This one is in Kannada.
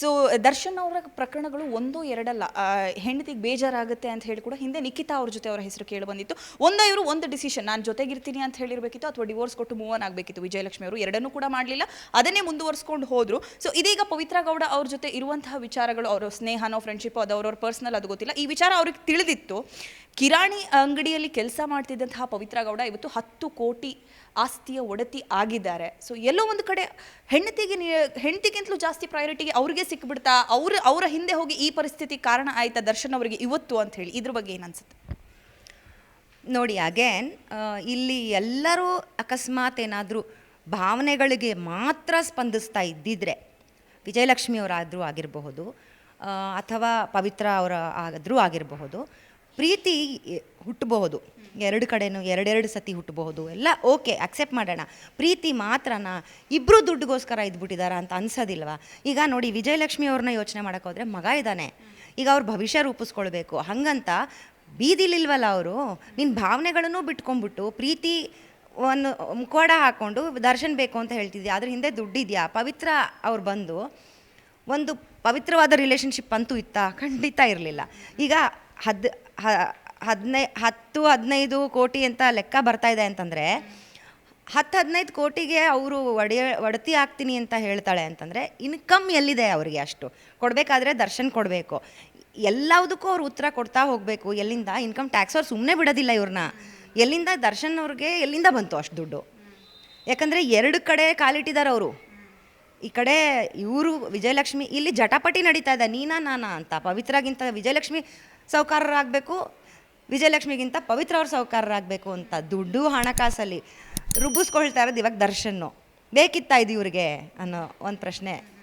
ಸೊ, ದರ್ಶನ್ ಅವರ ಪ್ರಕರಣಗಳು ಒಂದು ಎರಡಲ್ಲ. ಹೆಂಡತಿಗೆ ಬೇಜಾರಾಗುತ್ತೆ ಅಂತ ಹೇಳಿ ಕೂಡ ಹಿಂದೆ ನಿಖಿತಾ ಅವ್ರ ಜೊತೆ ಅವರ ಹೆಸರು ಕೇಳಿ ಬಂದಿತ್ತು. ಒಂದ ಇವರು ಒಂದು ಡಿಸಿಷನ್ ನಾನು ಜೊತೆಗಿರ್ತೀನಿ ಅಂತ ಹೇಳಿರ್ಬೇಕಿತ್ತು ಅಥವಾ ಡಿವೋರ್ಸ್ ಕೊಟ್ಟು ಮೂವ್ ಆನ್ ಆಗಬೇಕಿತ್ತು. ವಿಜಯಲಕ್ಷ್ಮಿ ಅವರು ಎರಡನ್ನೂ ಕೂಡ ಮಾಡಲಿಲ್ಲ. ಅದನ್ನೇ ಮುಂದುವರ್ಸ್ಕೊಂಡು ಹೋದರು. ಸೊ, ಇದೀಗ ಪವಿತ್ರ ಗೌಡ ಅವ್ರ ಜೊತೆ ಇರುವಂತಹ ವಿಚಾರಗಳು, ಅವರ ಸ್ನೇಹನೋ ಫ್ರೆಂಡ್ಶಿಪ್ ಅದು ಅವ್ರವ್ರ ಪರ್ಸನಲ್ ಅದು ಗೊತ್ತಿಲ್ಲ. ಈ ವಿಚಾರ ಅವ್ರಿಗೆ ತಿಳಿದಿತ್ತು. ಕಿರಾಣಿ ಅಂಗಡಿಯಲ್ಲಿ ಕೆಲಸ ಮಾಡ್ತಿದ್ದಂತಹ ಪವಿತ್ರ ಗೌಡ ಇವತ್ತು ಹತ್ತು ಕೋಟಿ ಆಸ್ತಿಯ ಒಡತಿ ಆಗಿದ್ದಾರೆ. ಸೊ ಎಲ್ಲೋ ಒಂದು ಕಡೆ ಹೆಂಡತಿಗೆ ಹೆಂಡತಿಗಿಂತಲೂ ಜಾಸ್ತಿ ಪ್ರಯಾರಿಟಿಗೆ ಅವ್ರಿಗೆ ಸಿಕ್ಬಿಡ್ತಾ, ಅವ್ರ, ಅವರ ಹಿಂದೆ ಹೋಗಿ ಈ ಪರಿಸ್ಥಿತಿ ಕಾರಣ ಆಯ್ತಾ ದರ್ಶನ್ ಅವರಿಗೆ ಇವತ್ತು ಅಂತ ಹೇಳಿ. ಇದ್ರ ಬಗ್ಗೆ ಏನು ಅನ್ಸುತ್ತೆ ನೋಡಿ ಅಗೇನ್ ಇಲ್ಲಿ ಎಲ್ಲರೂ ಅಕಸ್ಮಾತ್ ಏನಾದರೂ ಭಾವನೆಗಳಿಗೆ ಮಾತ್ರ ಸ್ಪಂದಿಸ್ತಾ ಇದ್ದಿದ್ರೆ, ವಿಜಯಲಕ್ಷ್ಮಿ ಅವರಾದರೂ ಆಗಿರಬಹುದು ಅಥವಾ ಪವಿತ್ರ ಅವರ ಆದರೂ ಆಗಿರಬಹುದು ಪ್ರೀತಿ ಹುಟ್ಟಬಹುದು. ಎರಡು ಕಡೆನೂ ಎರಡೆರಡು ಸತಿ ಹುಟ್ಟಬಹುದು. ಎಲ್ಲ ಓಕೆ, ಅಕ್ಸೆಪ್ಟ್ ಮಾಡೋಣ. ಪ್ರೀತಿ ಮಾತ್ರನಾ? ಇಬ್ಬರು ದುಡ್ಡುಗೋಸ್ಕರ ಇದ್ಬಿಟ್ಟಿದಾರ ಅಂತ ಅನ್ಸೋದಿಲ್ವಾ? ಈಗ ನೋಡಿ, ವಿಜಯಲಕ್ಷ್ಮಿ ಅವ್ರನ್ನ ಯೋಚನೆ ಮಾಡೋಕ್ಕೋದ್ರೆ ಮಗ ಇದ್ದಾನೆ ಈಗ ಅವ್ರ ಭವಿಷ್ಯ ರೂಪಿಸ್ಕೊಳ್ಬೇಕು. ಹಂಗಂತ ಬೀದಿಲಿಲ್ವಲ್ಲ ಅವರು? ನಿನ್ನ ಭಾವನೆಗಳನ್ನು ಬಿಟ್ಕೊಂಡ್ಬಿಟ್ಟು ಪ್ರೀತಿ ಒಂದು ಮುಖವಾಡ ಹಾಕ್ಕೊಂಡು ದರ್ಶನ್ ಬೇಕು ಅಂತ ಹೇಳ್ತಿದ್ಯಾ? ಅದ್ರ ಹಿಂದೆ ದುಡ್ಡಿದೆಯಾ? ಪವಿತ್ರ ಅವ್ರು ಬಂದು ಒಂದು ಪವಿತ್ರವಾದ ರಿಲೇಷನ್ಶಿಪ್ ಅಂತೂ ಇತ್ತಾ? ಖಂಡಿತ ಇರಲಿಲ್ಲ. ಈಗ ಹದ್ ಹದಿನೈ, ಹತ್ತು, ಹದಿನೈದು ಕೋಟಿ ಅಂತ ಲೆಕ್ಕ ಬರ್ತಾ ಇದೆ ಅಂತಂದರೆ ಹತ್ತು ಹದಿನೈದು ಕೋಟಿಗೆ ಅವರು ಒಡೆಯ ಒಡತಿ ಆಗ್ತೀನಿ ಅಂತ ಹೇಳ್ತಾಳೆ ಅಂತಂದರೆ ಇನ್ಕಮ್ ಎಲ್ಲಿದೆ ಅವರಿಗೆ ಅಷ್ಟು? ಕೊಡಬೇಕಾದ್ರೆ ದರ್ಶನ್ ಕೊಡಬೇಕು. ಎಲ್ಲದಕ್ಕೂ ಅವ್ರು ಉತ್ತರ ಕೊಡ್ತಾ ಹೋಗಬೇಕು. ಎಲ್ಲಿಂದ? ಇನ್ಕಮ್ ಟ್ಯಾಕ್ಸ್ ಅವ್ರು ಸುಮ್ಮನೆ ಬಿಡೋದಿಲ್ಲ ಇವ್ರನ್ನ ಎಲ್ಲಿಂದ? ದರ್ಶನ್ ಅವ್ರಿಗೆ ಎಲ್ಲಿಂದ ಬಂತು ಅಷ್ಟು ದುಡ್ಡು? ಯಾಕಂದರೆ ಎರಡು ಕಡೆ ಕಾಲಿಟ್ಟಿದ್ದಾರೆ ಅವರು. ಈ ಕಡೆ ಇವರು ವಿಜಯಲಕ್ಷ್ಮಿ, ಇಲ್ಲಿ ಜಟಾಪಟಿ ನಡೀತಾ ಇದೆ. ನೀನಾ, ನಾನಾ ಅಂತ. ಪವಿತ್ರಗಿಂತ ವಿಜಯಲಕ್ಷ್ಮಿ ಸಾಹುಕಾರರಾಗಬೇಕು ವಿಜಯಲಕ್ಷ್ಮಿಗಿಂತ ಪವಿತ್ರ ಅವ್ರ ಸಾಹುಕಾರರಾಗಬೇಕು ಅಂತ ದುಡ್ಡು ಹಣಕಾಸಲ್ಲಿ ರುಬ್ಬಿಸ್ಕೊಳ್ತಾ ಇರೋದು ಇವಾಗ ದರ್ಶನ್ನು. ಬೇಕಿತ್ತಾ ಇದು ಇವ್ರಿಗೆ ಅನ್ನೋ ಒಂದು ಪ್ರಶ್ನೆ.